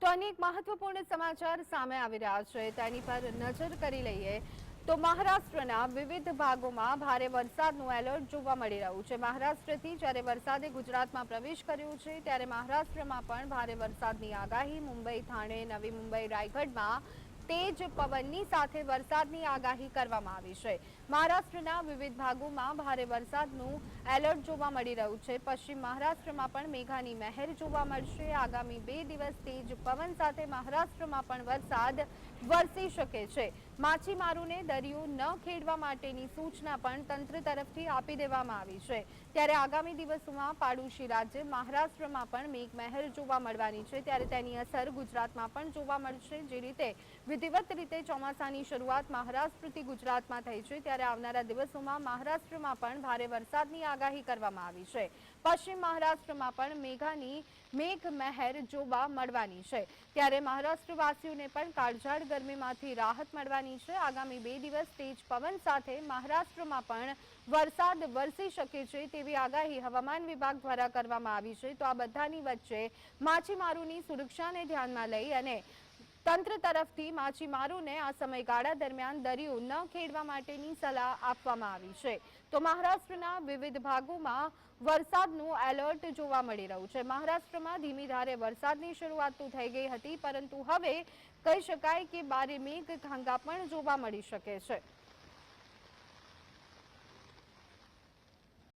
તો અનેક મહત્વપૂર્ણ સમાચાર સામે આવી રહ્યા છે. તેની પર નજર કરી લઈએ તો મહારાષ્ટ્રના વિવિધ ભાગોમાં ભારે વરસાદનું એલર્ટ જોવા મળી રહ્યું છે. મહારાષ્ટ્રથી જ્યારે વરસાદે ગુજરાતમાં પ્રવેશ કર્યો છે, ત્યારે મહારાષ્ટ્રમાં પણ ભારે વરસાદની આગાહી. મુંબઈ, થાણે, નવી મુંબઈ, રાયગઢમાં તેજ પવનની સાથે વરસાદની આગાહી કરવામાં આવી છે. મહારાષ્ટ્રના વિવિધ ભાગોમાં ભારે વરસાદનું એલર્ટ જોવા મળી રહ્યું છે. પશ્ચિમ મહારાષ્ટ્રમાં પણ મેઘાની મહેર જોવા મળશે. આગામી બે દિવસ તેજ પવન સાથે મહારાષ્ટ્રમાં પણ વરસાદ વરસી શકે છે. માછીમારોને દરિયો ન ખેડવા માટેની સૂચના પણ તંત્ર તરફથી આપી દેવામાં આવી છે. ત્યારે આગામી દિવસોમાં પાડોશી રાજ્ય મહારાષ્ટ્રમાં પણ મેઘમહેર જોવા મળવાની છે. ત્યારે તેની અસર ગુજરાતમાં પણ જોવા મળશે. જે રીતે વિધિવત રીતે ચોમાસાની શરૂઆત મહારાષ્ટ્રથી ગુજરાતમાં થઈ છે, ત્યારે આવનારા દિવસોમાં મહારાષ્ટ્રમાં પણ ભારે વરસાદની આગાહી કરવામાં આવી છે. પશ્ચિમ મહારાષ્ટ્રમાં પણ મેઘાની મેઘમહેર જોવા મળવાની છે. ત્યારે મહારાષ્ટ્રવાસીઓને પણ કાળઝાળ ગરમીમાંથી રાહત મળવાની છે. આગામી બે દિવસ તેજ પવન સાથે મહારાષ્ટ્રમાં પણ વરસાદ વરસી શકે છે તેવી આગાહી હવામાન વિભાગ દ્વારા કરવામાં આવી છે. તો આ બધાની વચ્ચે માછીમારોની સુરક્ષાને ધ્યાનમાં લઈ અને તંત્ર તરફથી માછીમારોને આ સમયગાળા દરમિયાન દરિયો ન ખેડવા માટેની સલાહ આપવામાં આવી છે. તો મહારાષ્ટ્રના વિવિધ ભાગોમાં વરસાદનું એલર્ટ જોવા મળી રહ્યું છે. મહારાષ્ટ્રમાં ધીમી ધારે વરસાદની શરૂઆત તો થઈ ગઈ હતી, પરંતુ હવે કહી શકાય કે બારે મેઘ ખાંગા પણ જોવા મળી શકે છે.